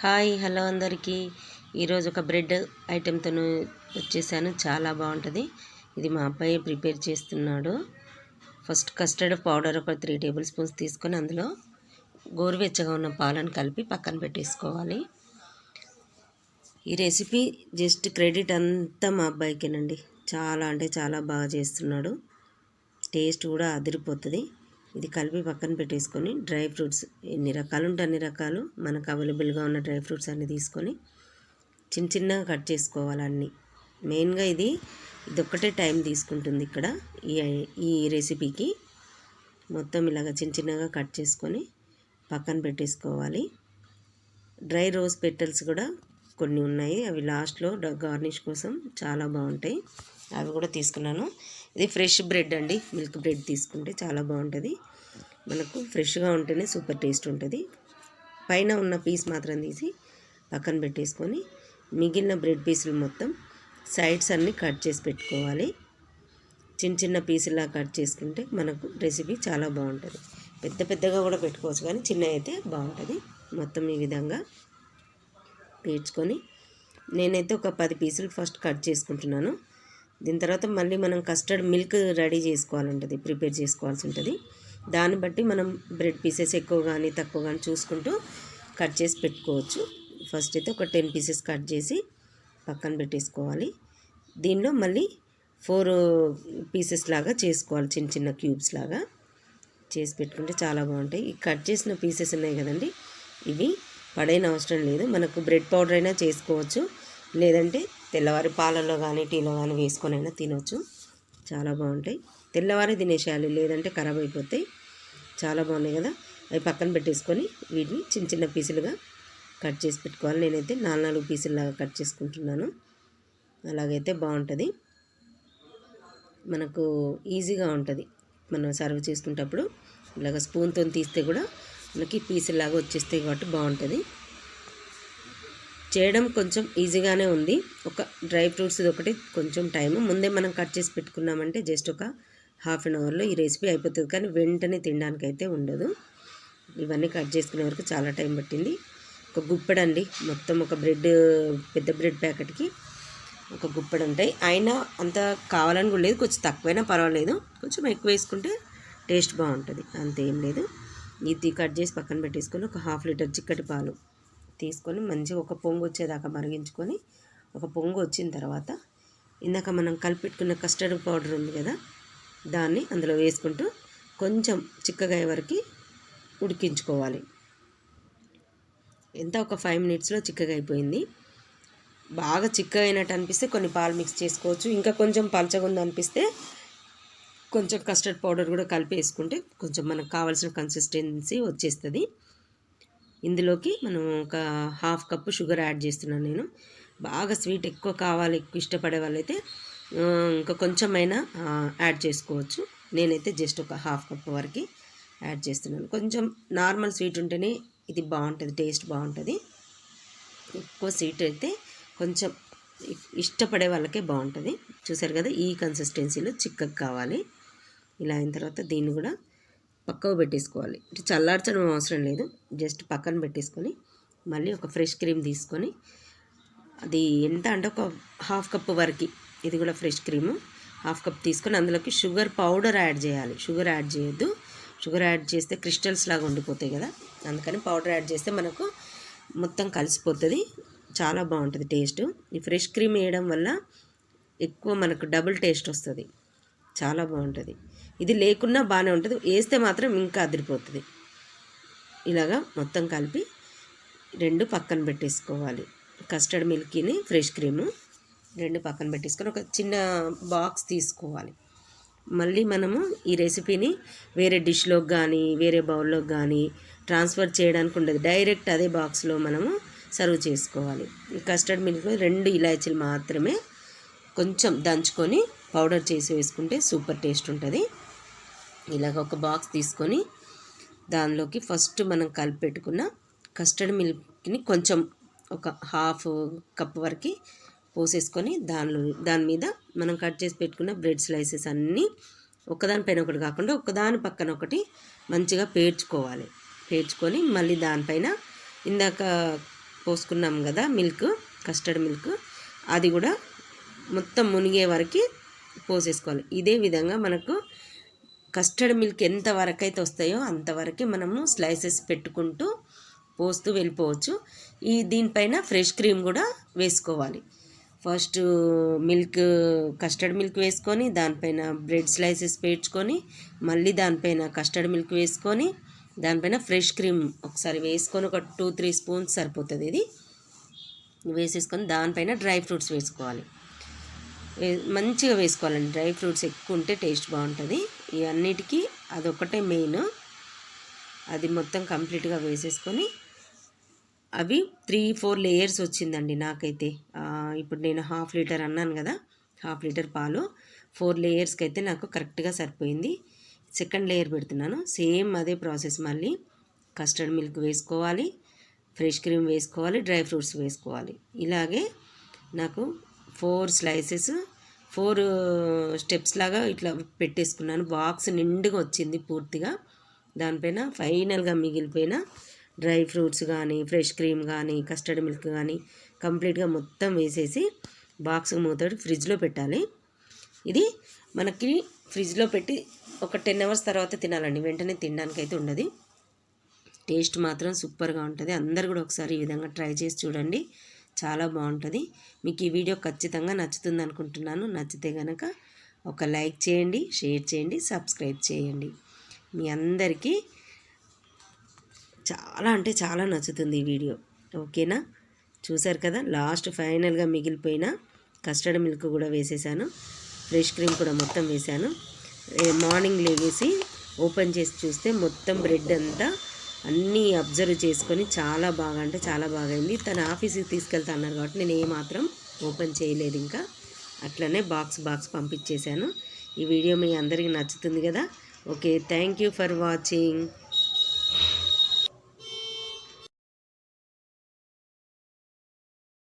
Hi hello అందరికీ. ఈరోజు ఒక బ్రెడ్ ఐటెంతో వచ్చేసాను చాలా బాగుంటుంది. ఇది మా అబ్బాయి ప్రిపేర్ చేస్తున్నాడు. ఫస్ట్ కస్టర్డ్ పౌడర్ ఒక త్రీ టేబుల్ స్పూన్స్ తీసుకొని అందులో గోరువెచ్చగా ఉన్న పాలను కలిపి పక్కన పెట్టేసుకోవాలి. ఈ రెసిపీ జస్ట్ క్రెడిట్ అంతా మా అబ్బాయికేనండి. చాలా అంటే చాలా బాగా చేస్తున్నాడు. టేస్ట్ కూడా అదిరిపోతుంది. ఇది కలిపి పక్కన పెట్టేసుకొని డ్రై ఫ్రూట్స్ ఎన్ని రకాలు ఉంటే అన్ని రకాలు మనకు అవైలబుల్గా ఉన్న డ్రై ఫ్రూట్స్ అన్నీ తీసుకొని చిన్న చిన్నగా కట్ చేసుకోవాలి అన్నీ. మెయిన్గా ఇది ఇది ఒక్కటే టైం తీసుకుంటుంది ఇక్కడ ఈ ఈ రెసిపీకి. మొత్తం ఇలాగ చిన్న చిన్నగా కట్ చేసుకొని పక్కన పెట్టేసుకోవాలి. డ్రై రోజ్ పెటల్స్ కూడా కొన్ని ఉన్నాయి. అవి లాస్ట్లో గార్నిష్ కోసం చాలా బాగుంటాయి. అవి కూడా తీసుకున్నాను. ఇది ఫ్రెష్ బ్రెడ్ అండి. మిల్క్ బ్రెడ్ తీసుకుంటే చాలా బాగుంటుంది. మనకు ఫ్రెష్గా ఉంటేనే సూపర్ టేస్ట్ ఉంటుంది. పైన ఉన్న పీస్ మాత్రం తీసి పక్కన పెట్టేసుకొని మిగిలిన బ్రెడ్ పీసులు మొత్తం సైడ్స్ అన్నీ కట్ చేసి పెట్టుకోవాలి. చిన్న చిన్న పీసులా కట్ చేసుకుంటే మనకు రెసిపీ చాలా బాగుంటుంది. పెద్ద పెద్దగా కూడా పెట్టుకోవచ్చు కానీ చిన్న అయితే బాగుంటుంది. మొత్తం ఈ విధంగా పేర్చుకొని నేనైతే ఒక పది పీసులు ఫస్ట్ కట్ చేసుకుంటున్నాను. దీని తర్వాత మళ్ళీ మనం కస్టర్డ్ మిల్క్ రెడీ చేసుకోవాలంటుంది ప్రిపేర్ చేసుకోవాల్సి ఉంటుంది దాన్ని బట్టి మనం బ్రెడ్ పీసెస్ ఎక్కువ కానీ తక్కువ కానీ చూసుకుంటూ కట్ చేసి పెట్టుకోవచ్చు. ఫస్ట్ అయితే ఒక టెన్ పీసెస్ కట్ చేసి పక్కన పెట్టేసుకోవాలి. దీనిలో మళ్ళీ ఫోర్ పీసెస్ లాగా చేసుకోవాలి చిన్న చిన్న క్యూబ్స్ లాగా. చేసి పెట్టుకుంటే చాలా బాగుంటాయి. ఈ కట్ చేసిన పీసెస్ ఉన్నాయి కదండి ఇవి పడైన అవసరం లేదు. మనకు బ్రెడ్ పౌడర్ అయినా చేసుకోవచ్చు. లేదంటే తెల్లవారి పాలల్లో కానీ టీలో కానీ వేసుకొని అయినా తినవచ్చు చాలా బాగుంటాయి. తెల్లవారి తినేసేయాలి లేదంటే ఖరాబ్ అయిపోతాయి. చాలా బాగున్నాయి కదా. అవి పక్కన పెట్టేసుకొని వీటిని చిన్న చిన్న పీసులుగా కట్ చేసి పెట్టుకోవాలి. నేనైతే నాలుగు నాలుగు పీసుల్లాగా కట్ చేసుకుంటున్నాను. అలాగైతే బాగుంటుంది. మనకు ఈజీగా ఉంటుంది. మనం సర్వ్ చేసుకునేటప్పుడు ఇలాగ స్పూన్తో తీస్తే కూడా మనకి పీసులాగా వచ్చేస్తాయి కాబట్టి బాగుంటుంది. చేయడం కొంచెం ఈజీగానే ఉంది. ఒక డ్రై ఫ్రూట్స్ ఇది ఒకటి కొంచెం టైం ముందే మనం కట్ చేసి పెట్టుకున్నామంటే జస్ట్ ఒక హాఫ్ అన్ అవర్లో ఈ రెసిపీ అయిపోతుంది. కానీ వెంటనే తినడానికి అయితే ఉండదు. ఇవన్నీ కట్ చేసుకునే వరకు చాలా టైం పట్టింది. ఒక గుప్పెడండి. మొత్తం ఒక బ్రెడ్ పెద్ద బ్రెడ్ ప్యాకెట్కి ఒక గుప్పెడు ఉంటాయి. అయినా అంత కావాలని కూడా లేదు. కొంచెం తక్కువైనా పర్వాలేదు. కొంచెం ఎక్కువ వేసుకుంటే టేస్ట్ బాగుంటుంది. అంతేం లేదు. ఇది కట్ చేసి పక్కన పెట్టేసుకొని ఒక హాఫ్ లీటర్ చిక్కటి పాలు తీసుకొని మంచిగా ఒక పొంగు వచ్చేదాకా మరిగించుకొని ఒక పొంగు వచ్చిన తర్వాత ఇందాక మనం కలిపెట్టుకున్న కస్టర్డ్ పౌడర్ ఉంది కదా దాన్ని అందులో వేసుకుంటూ కొంచెం చిక్కగా వరకు ఉడికించుకోవాలి. ఎంత ఒక ఫైవ్ మినిట్స్లో చిక్కగా అయిపోయింది బాగా చిక్కగా అయినట్టు అనిపిస్తే కొన్ని పాలు మిక్స్ చేసుకోవచ్చు. ఇంకా కొంచెం పలచగుంది అనిపిస్తే కొంచెం కస్టర్డ్ పౌడర్ కూడా కలిపి వేసుకుంటే కొంచెం మనకు కావాల్సిన కన్సిస్టెన్సీ వచ్చేస్తుంది. ఇందులోకి మనం ఒక హాఫ్ కప్పు షుగర్ యాడ్ చేస్తున్నాను నేను. బాగా స్వీట్ ఎక్కువ కావాలి ఎక్కువ ఇష్టపడే వాళ్ళైతే ఇంకా కొంచెమైనా యాడ్ చేసుకోవచ్చు. నేనైతే జస్ట్ ఒక హాఫ్ కప్ వరకు యాడ్ చేస్తున్నాను. కొంచెం నార్మల్ స్వీట్ ఉంటేనే ఇది బాగుంటుంది టేస్ట్ బాగుంటుంది. ఎక్కువ స్వీట్ అయితే కొంచెం ఇష్టపడే వాళ్ళకే బాగుంటుంది. చూసారు కదా ఈ కన్సిస్టెన్సీలో చిక్కగా కావాలి. ఇలా అయిన తర్వాత దీన్ని కూడా పక్కకు పెట్టేసుకోవాలి. చల్లార్చడం అవసరం లేదు. జస్ట్ పక్కన పెట్టేసుకొని మళ్ళీ ఒక ఫ్రెష్ క్రీమ్ తీసుకొని అది ఎంత అంటే ఒక హాఫ్ కప్ వరకు ఇది కూడా ఫ్రెష్ క్రీము హాఫ్ కప్ తీసుకొని అందులోకి షుగర్ పౌడర్ యాడ్ చేయాలి. షుగర్ యాడ్ చేయొద్దు. షుగర్ యాడ్ చేస్తే క్రిస్టల్స్ లాగా ఉండిపోతాయి కదా. అందుకని పౌడర్ యాడ్ చేస్తే మనకు మొత్తం కలిసిపోతుంది. చాలా బాగుంటుంది టేస్ట్. ఈ ఫ్రెష్ క్రీమ్ వేయడం వల్ల ఎక్కువ మనకు డబుల్ టేస్ట్ వస్తుంది. చాలా బాగుంటుంది. ఇది లేకున్నా బాగానే ఉంటుంది. వేస్తే మాత్రం ఇంకా అదిరిపోతుంది. ఇలాగా మొత్తం కలిపి రెండు పక్కన పెట్టేసుకోవాలి. కస్టర్డ్ మిల్క్ని ఫ్రెష్ క్రీము రెండు పక్కన పెట్టేసుకొని ఒక చిన్న బాక్స్ తీసుకోవాలి. మళ్ళీ మనము ఈ రెసిపీని వేరే డిష్లోకి కానీ వేరే బౌల్లోకి కానీ ట్రాన్స్ఫర్ చేయడానికి ఉండదు. డైరెక్ట్ అదే బాక్స్లో మనము సర్వ్ చేసుకోవాలి. ఈ కస్టర్డ్ మిల్క్లో రెండు ఇలాచీలు మాత్రమే కొంచెం దంచుకొని పౌడర్ చేసి వేసుకుంటే సూపర్ టేస్ట్ ఉంటుంది. ఇలాగ ఒక బాక్స్ తీసుకొని దానిలోకి ఫస్ట్ మనం కలిపి పెట్టుకున్న కస్టర్డ్ మిల్క్ని కొంచెం ఒక హాఫ్ కప్ వరకు పోసేసుకొని దానిలో దాని మీద మనం కట్ చేసి పెట్టుకున్న బ్రెడ్ స్లైసెస్ అన్నీ ఒకదానిపైన ఒకటి కాకుండా ఒకదాని పక్కన ఒకటి మంచిగా పేర్చుకోవాలి. పేర్చుకొని మళ్ళీ దానిపైన ఇందాక పోసుకున్నాం కదా మిల్క్ కస్టర్డ్ మిల్క్ అది కూడా మొత్తం మునిగే వరకు పోసేసుకోవాలి ఇదే విధంగా మనకు కస్టర్డ్ మిల్క్ ఎంత వరకు అయితే వస్తాయో అంతవరకే మనము స్లైసెస్ పెట్టుకుంటూ పోస్తూ వెళ్ళిపోవచ్చు. ఈ దీనిపైన ఫ్రెష్ క్రీమ్ కూడా వేసుకోవాలి. ఫస్ట్ మిల్క్ కస్టర్డ్ మిల్క్ వేసుకొని దానిపైన బ్రెడ్ స్లైసెస్ పేర్చుకొని మళ్ళీ దానిపైన కస్టర్డ్ మిల్క్ వేసుకొని దానిపైన ఫ్రెష్ క్రీమ్ ఒకసారి వేసుకొని ఒక టూ త్రీ స్పూన్స్ సరిపోతుంది ఇది. వేసేసుకొని దానిపైన డ్రై ఫ్రూట్స్ వేసుకోవాలి. వే- మంచిగా వేసుకోవాలండి. డ్రై ఫ్రూట్స్ ఎక్కువ ఉంటే టేస్ట్ బాగుంటుంది. ఈ అన్నిటికీ అదొకటే మెయిన్. అది మొత్తం కంప్లీట్గా వేసేసుకొని అవి త్రీ ఫోర్ లేయర్స్ వచ్చిందండి నాకైతే. ఇప్పుడు నేను హాఫ్ లీటర్ అన్నాను కదా హాఫ్ లీటర్ పాలు. ఫోర్ లేయర్స్కి అయితే నాకు కరెక్ట్గా సరిపోయింది. సెకండ్ లేయర్ పెడుతున్నాను. సేమ్ అదే ప్రాసెస్ మళ్ళీ. కస్టర్డ్ మిల్క్ వేసుకోవాలి ఫ్రెష్ క్రీమ్ వేసుకోవాలి డ్రై ఫ్రూట్స్ వేసుకోవాలి. ఇలాగే నాకు ఫోర్ స్లైసెస్ ఫోర్ స్టెప్స్ లాగా ఇట్లా పెట్టేసుకున్నాను. బాక్స్ నిండుగా వచ్చింది పూర్తిగా. దానిపైన ఫైనల్గా మిగిలిపోయిన డ్రై ఫ్రూట్స్ కానీ ఫ్రెష్ క్రీమ్ కానీ కస్టర్డ్ మిల్క్ కానీ కంప్లీట్గా మొత్తం వేసేసి బాక్స్ మూతడు ఫ్రిడ్జ్లో పెట్టాలి. ఇది మనకి ఫ్రిడ్జ్లో పెట్టి ఒక టెన్ అవర్స్ తర్వాత తినాలండి. వెంటనే తినడానికి అయితే ఉండదు. టేస్ట్ మాత్రం సూపర్గా ఉంటుంది. అందరు కూడా ఒకసారి ఈ విధంగా ట్రై చేసి చూడండి. చాలా బాగుంటుంది. మీకు ఈ వీడియో ఖచ్చితంగా నచ్చుతుంది అనుకుంటున్నాను. నచ్చితే కనుక ఒక లైక్ చేయండి షేర్ చేయండి సబ్స్క్రైబ్ చేయండి. మీ అందరికీ చాలా అంటే చాలా నచ్చుతుంది ఈ వీడియో. ఓకేనా? చూసారు కదా? లాస్ట్ ఫైనల్గా మిగిలిపోయిన కస్టర్డ్ మిల్క్ కూడా వేసేసాను. ఫ్రెష్ క్రీమ్ కూడా మొత్తం వేసాను. మార్నింగ్ లేవేసి ఓపెన్ చేసి చూస్తే మొత్తం బ్రెడ్ అంతా అన్నీ అబ్జర్వ్ చేసుకొని చాలా బాగా అంటే చాలా బాగా అయింది. తన ఆఫీస్కి తీసుకెళ్తా అన్నారు కాబట్టి నేను ఏమాత్రం ఓపెన్ చేయలేదు ఇంకా. అట్లనే బాక్స్ బాక్స్ పంపించేశాను. ఈ వీడియో మీ అందరికీ నచ్చుతుంది కదా? Okay thank you for watching.